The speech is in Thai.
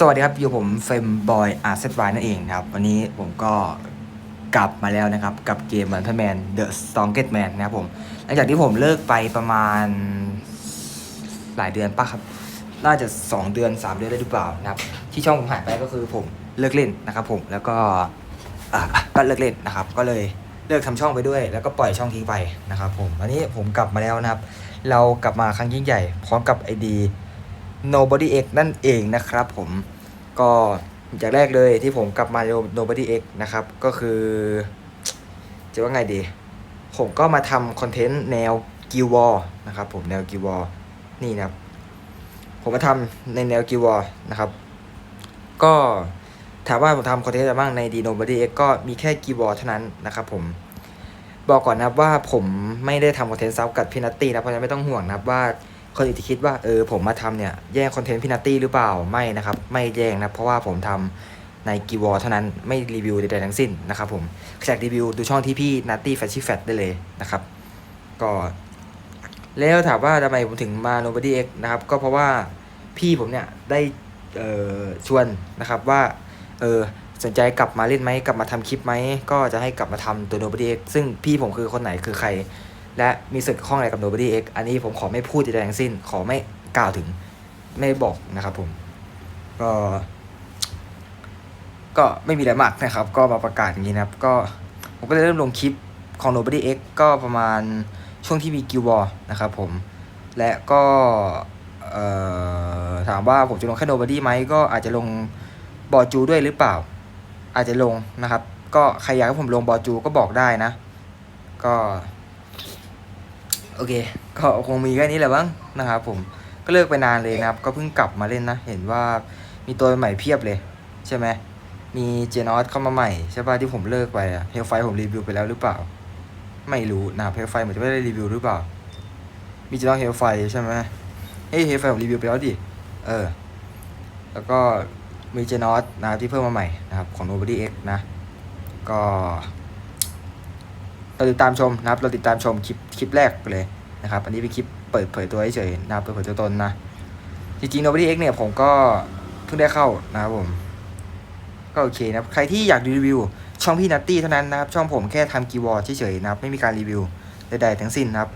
สวัสดีครับ อยู่ผมเฟมบอยอาร์เซตไวนั่นเองนะครับ วันนี้ผมก็กลับมาแล้วนะครับ กับเกมมันเทอร์แมนเดอะสตองเกตแมนนะครับผม หลังจากที่ผมเลิกไปประมาณหลายเดือนป่ะครับ น่าจะ 2 เดือน 3 เดือนได้หรือเปล่านะครับ ที่ช่องผมหายไปก็คือผมเลิกเล่นนะครับผมแล้วก็ก็เลิกเล่นนะครับ ก็เลยเลิกทำช่องไปด้วย แล้วก็ปล่อยช่องทิ้งไปนะครับผมวันนี้ผมกลับมาแล้วนะครับ เรากลับมาครั้งยิ่งใหญ่ พร้อมกับไอดี Nobody X นั่นเองนะครับผมก็จากแรกเลยที่ผมกลับมา Nobody X นะครับ ก็คือ จะว่าไงดี ผมก็มาทำคอนเทนต์แนวกิววอนะครับผมแนวกิววอนี่นะครับ ผมมาทำในแนวกิววอนะครับ ก็ถามว่าผมทำคอนเทนต์อะไรบ้างใน d Nobody X ก็มีแค่กิววอเท่านั้นนะครับผมบอกก่อนนะครับว่าผมไม่ได้ทำคอนเทนต์ซับกับพี่นัตตี้นะเพราะฉะนั้นไม่ต้องห่วงนะครับว่า คนอื่นที่คิดว่าเออผมมาทำเนี่ยแย่งคอนเทนต์พี่นัตตี้หรือเปล่าไม่นะครับ ไม่แย่งนะเพราะว่าผมทำในกีวอเท่านั้นไม่รีวิวใดๆทั้งสิ้นนะครับผมแจกรีวิวดูช่องที่พี่นัตตี้แฟชชี่แฟตได้เลยนะครับ ก็แล้วถามว่าทำไมผมถึงมา Nobody X นะครับ ก็เพราะว่าพี่ผมเนี่ยได้เออชวนนะครับว่าเออสนใจกลับมาเล่นไหมกลับมาทำคลิปไหมก็จะให้กลับมาทำตัว Nobody X ซึ่งพี่ผมคือคนไหนคือใคร และมีส่วนเกี่ยวข้องอะไรกับ Nobody X อันนี้ผมขอไม่พูดใดๆทั้งสิ้น ขอไม่กล่าวถึงไม่บอกนะครับผม ก็ ก็ไม่มีอะไรมากนะครับ ก็มาประกาศอย่างนี้นะครับ ก็ผมก็เลยเริ่มลงคลิปของ Nobody X ก็ประมาณช่วงที่มีกิวบอนะครับผม และก็ถามว่าผมจะลงแค่ Nobody ไหมก็อาจจะลงบอจูด้วยหรือเปล่า อาจจะลงนะครับ ก็ใครอยากให้ผมลงบอจูก็บอกได้นะ ก็ โอเค ก็คงมีแค่นี้แหละบ้างนะครับผมก็เลิกไปนานเลยนะครับ ก็เพิ่งกลับมาเล่นนะ เห็นว่ามีตัวใหม่เพียบเลย ใช่ไหมมีเจนอสเข้ามาใหม่ใช่ป่ะที่ผมเลิกไปอะเฮลไฟผมรีวิวไปแล้วหรือเปล่า ไม่รู้นะครับเฮลไฟเหมือนจะไม่ได้รีวิวหรือเปล่า มีเจนอสเฮลไฟใช่ไหมเฮ้ยเฮลไฟผมรีวิวไปแล้วดิเออ แล้วก็มีเจนอสนะครับที่เพิ่มมาใหม่นะครับของ Nobody X นะ ก็ เราติดตามชมนะครับ เราติดตามชมคลิปคลิปแรกเลยนะครับ อันนี้เป็นคลิปเปิดเผยตัวเฉยๆนะครับเปิดเผยตัวตนนะ จริงๆ Nobody X เนี่ยผมก็เพิ่งได้เข้านะครับผม ก็โอเคนะครับ ใครที่อยากรีวิว ช่องพี่นัตตี้เท่านั้นนะครับ ช่องผมแค่ทำกีวอร์เฉยๆนะครับ ไม่มีการรีวิวใดๆทั้งสิ้นนะครับ